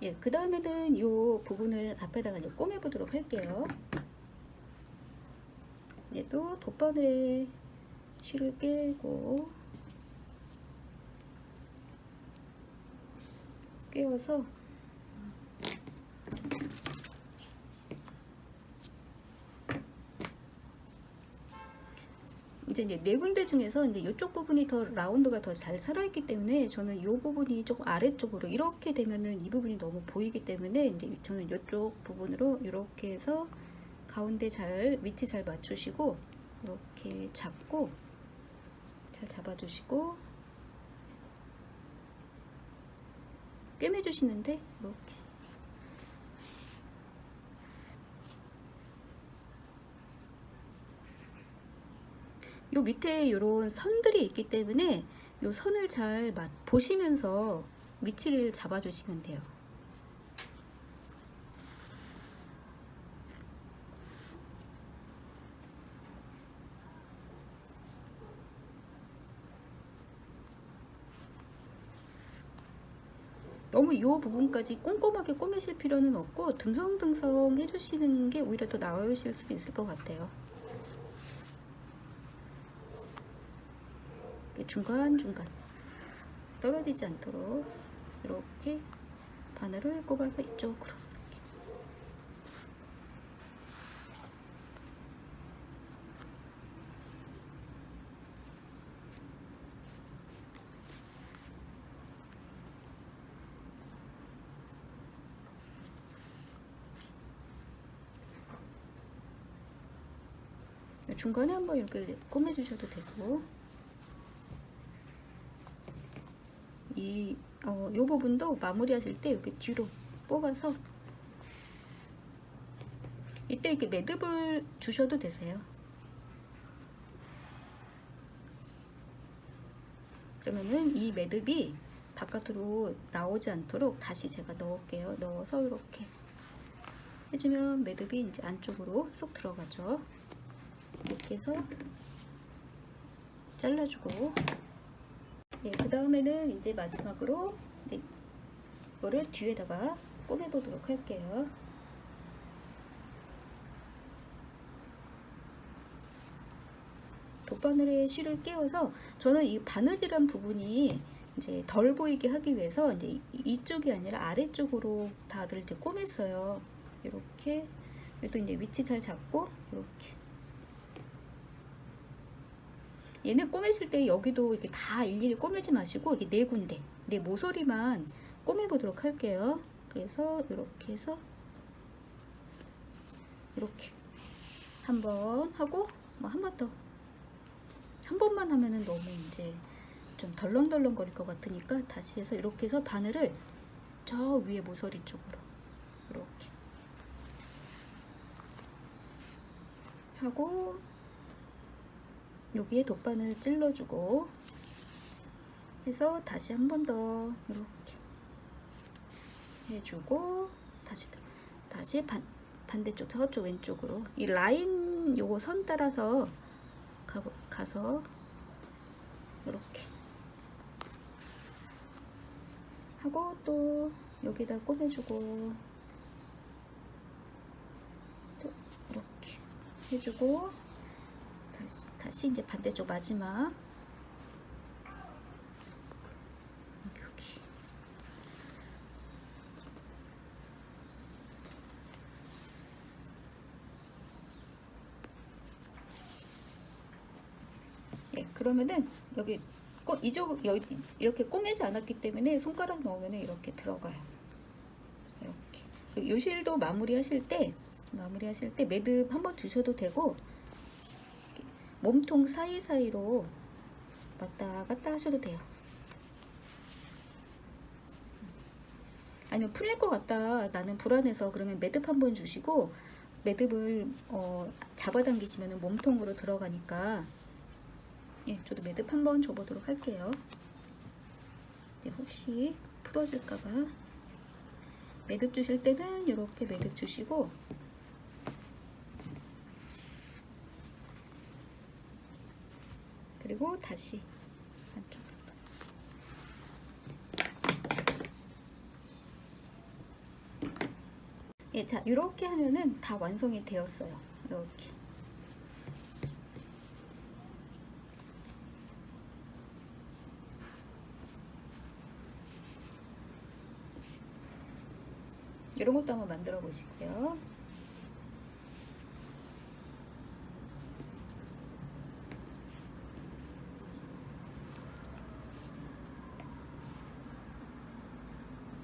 예, 그 다음에는 이 부분을 앞에다가 이제 꼬매 보도록 할게요. 얘도 돗바늘에 실을 깨고 깨워서 이제 네 군데 중에서 이제 이쪽 부분이 더 라운드가 더 잘 살아있기 때문에 저는 이 부분이 조금 아래쪽으로 이렇게 되면은 이 부분이 너무 보이기 때문에 이제 저는 이쪽 부분으로 이렇게 해서 가운데 잘 위치 잘 맞추시고 이렇게 잡고 잘 잡아주시고 꿰매주시는데 이렇게 요 밑에 이런 선들이 있기 때문에 요 선을 잘 맛- 보시면서 위치를 잡아주시면 돼요. 너무 이 부분까지 꼼꼼하게 꼬매실 필요는 없고 듬성듬성 해주시는 게 오히려 더 나으실 수도 있을 것 같아요. 이렇게 중간중간 떨어지지 않도록 이렇게 바늘을 꼽아서 이쪽으로 이렇게. 중간에 한번 이렇게 꼬매주셔도 되고 이, 어, 요 부분도 마무리하실 때 이렇게 뒤로 뽑아서 이때 이렇게 매듭을 주셔도 되세요. 그러면은 이 매듭이 바깥으로 나오지 않도록 다시 제가 넣을게요. 넣어서 이렇게 해주면 매듭이 이제 안쪽으로 쏙 들어가죠. 이렇게 해서 잘라주고 예, 그 다음에는 이제 마지막으로 이거를 뒤에다가 꼬매보도록 할게요. 돗바늘에 실을 끼워서 저는 이 바느질한 부분이 이제 덜 보이게 하기 위해서 이제 이- 이쪽이 아니라 아래쪽으로 다들 이제 꼬맸어요. 이렇게 또 이제 위치 잘 잡고 이렇게 얘는 꼬매실 때 여기도 이렇게 다 일일이 꼬매지 마시고 이렇게 네 군데 네 모서리만 꼬매 보도록 할게요. 그래서 이렇게 해서 이렇게 한 번 하고 뭐 한 번 더 한 번만 하면은 너무 이제 좀 덜렁덜렁 거릴 것 같으니까 다시 해서 이렇게 해서 바늘을 저 위에 모서리 쪽으로 이렇게 하고 여기에 돗바늘 찔러주고 해서 다시 한 번 더 이렇게 해주고 다시 다시 반, 반대쪽 저쪽 왼쪽으로. 이 라인 요거 선 따라서 가, 가서 이렇게 하고 또 여기다 꼽아주고 또 이렇게 해주고 다시, 다시 이제 반대쪽 마지막. 예, 그러면은 여기 꼬, 이쪽 여기 이렇게 꼬매지 않았기 때문에 손가락 넣으면 이렇게 들어가요. 이렇게. 요 실도 마무리 하실 때 마무리 하실 때 매듭 한번 주셔도 되고 몸통 사이사이로 왔다 갔다 하셔도 돼요. 아니면 풀릴 것 같다. 나는 불안해서 그러면 매듭 한번 주시고 매듭을 어, 잡아당기시면 몸통으로 들어가니까 예, 저도 매듭 한번 줘보도록 할게요. 혹시 풀어질까봐 매듭 주실 때는 이렇게 매듭 주시고 그리고 다시 안쪽으로 예, 자 이렇게 하면은 다 완성이 되었어요. 이렇게. 이런 것도 한번 만들어 보시고요.